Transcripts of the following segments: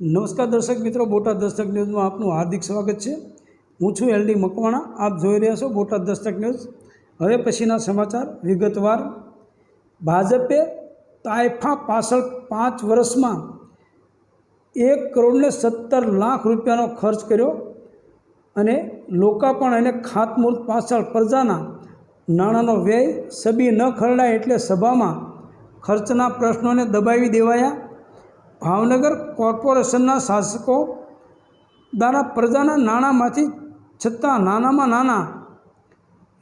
નમસ્કાર દર્શક મિત્રો, બોટાદ દસ્તક ન્યૂઝમાં આપનું હાર્દિક સ્વાગત છે. હું છું એલડી મકવાણા, આપ જોઈ રહ્યા છો બોટાદ દસ્તક ન્યૂઝ. હવે પછીના સમાચાર વિગતવાર. ભાજપે તાયફા પાછળ પાંચ વર્ષમાં એક કરોડને સત્તર લાખ રૂપિયાનો ખર્ચ કર્યો અને લોકાપણ અને ખાતમુહૂર્ત પાછળ પ્રજાના નાણાંનો વ્યય સબી ન ખરડાય એટલે સભામાં ખર્ચના પ્રશ્નોને દબાવી દેવાયા. ભાવનગર કોર્પોરેશનના શાસકો દ્વારા પ્રજાના નાણાંમાંથી છતાં નાનામાં નાના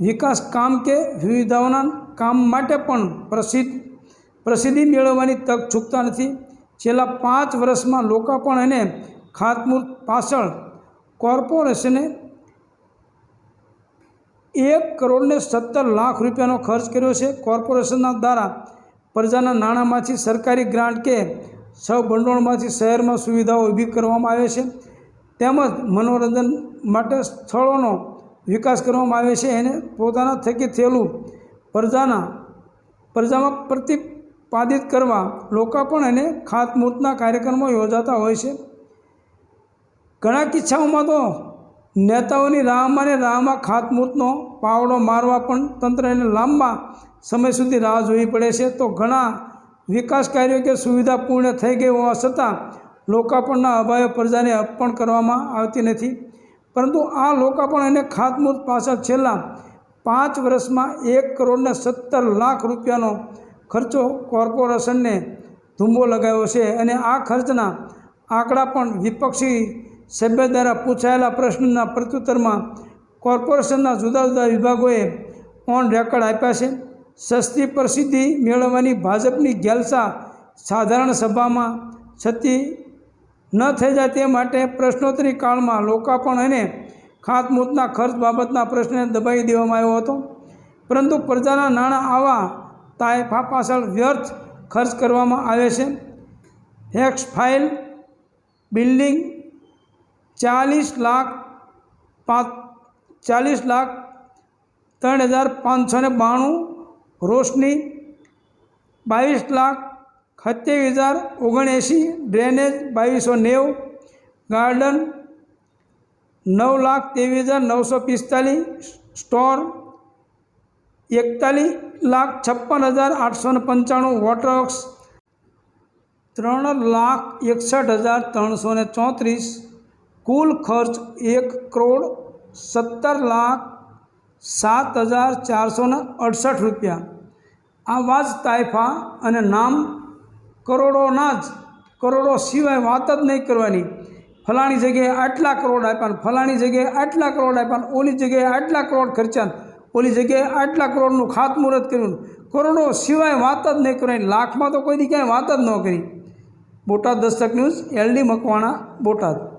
વિકાસ કામ કે વિવિધાઓના કામ માટે પણ પ્રસિદ્ધ, પ્રસિદ્ધિ મેળવવાની તક ચૂકતા નથી. છેલ્લા પાંચ વર્ષમાં લોકાર્પણ અને ખાતમુહૂર્ત પાછળ કોર્પોરેશને એક કરોડને સત્તર લાખ રૂપિયાનો ખર્ચ કર્યો છે. કોર્પોરેશનના દ્વારા પ્રજાના નાણાંમાંથી સરકારી ગ્રાન્ટ કે સહભંડોળમાંથી શહેરમાં સુવિધાઓ ઊભી કરવામાં આવે છે. તેમજ મનોરંજન માટે સ્થળોનો વિકાસ કરવામાં આવે છે. એને પોતાના થકી થયેલું પ્રજાના, પ્રજામાં પ્રતિપાદિત કરવા લોકાર્પણ અને ખાતમુહૂર્તના કાર્યક્રમો યોજાતા હોય છે. ઘણા કિસ્સાઓમાં તો નેતાઓની રાહમાં ને રાહમાં ખાતમુહૂર્તનો પાવડો મારવા પણ તંત્રને લાંબા સમય સુધી રાહ જોવી પડે છે. તો ઘણા વિકાસ કાર્યો કે સુવિધા પૂર્ણ થઈ ગઈ હોવા છતાં લોકાપણના અભાવે પ્રજાને અર્પણ કરવામાં આવતી નથી. પરંતુ આ લોકાપણ અને ખાતમુહૂર્ત પાછળ છેલ્લા પાંચ વર્ષમાં એક કરોડને સત્તર લાખ રૂપિયાનો ખર્ચો કોર્પોરેશનને ધૂંબો લગાવ્યો છે અને આ ખર્ચના આંકડા પણ વિપક્ષી સભ્ય દ્વારા પૂછાયેલા પ્રશ્નના પ્રત્યુત્તરમાં કોર્પોરેશનના જુદા જુદા વિભાગોએ ઓન રેકોર્ડ આપ્યા છે. સસ્તી પ્રસિદ્ધિ મેળવવાની ભાજપની ગેલસા સાધારણ સભામાં છતી ન થઈ જાય તે માટે પ્રશ્નોત્તરી કાળમાં લોકાર્પણ અને ખાતમુહૂર્તના ખર્ચ બાબતના પ્રશ્નને દબાવી દેવામાં આવ્યો હતો. પરંતુ પ્રજાના નાણાં આવા તાયફા પાછળ વ્યર્થ ખર્ચ કરવામાં આવે છે. હેક્સ ફાઇલ, બિલ્ડિંગ, ચાલીસ લાખ પાંચ ચાલીસ લાખ ત્રણ હજાર પાંચસો ને બાણું રોશની બાવીસ લાખ સત્યાવીસ હજાર ઓગણએંસી ડ્રેનેજ બાવીસો નેવું, ગાર્ડન નવ લાખ ત્રેવીસ હજાર નવસો પિસ્તાલીસ, સ્ટોર એકતાલીસ લાખ છપ્પન હજાર આઠસો ને પંચાણું વોટરવર્ક્સ ત્રણ લાખ એકસઠ હજાર ત્રણસો ચોત્રીસ, કુલ ખર્ચ એક કરોડ સત્તર લાખ સાત હજાર ચારસો અડસઠ રૂપિયા. આ જ તાઇફા અને નામ કરોડોના જ, કરોડો સિવાય વાત જ નહીં કરવાની. ફલાણી જગ્યાએ આટલા કરોડ આપ્યા ફલાણી જગ્યાએ આટલા કરોડ આપ્યા ઓલી જગ્યાએ આટલા કરોડ ખર્ચ્યા ઓલી જગ્યાએ આટલા કરોડનું ખાતમુહૂર્ત કર્યું કરોડો સિવાય વાત જ નહીં કરવાની લાખમાં તો કોઈ દી ક્યાંય વાત જ ન કરી. Botad Dastak news, LD Makwana, Botad.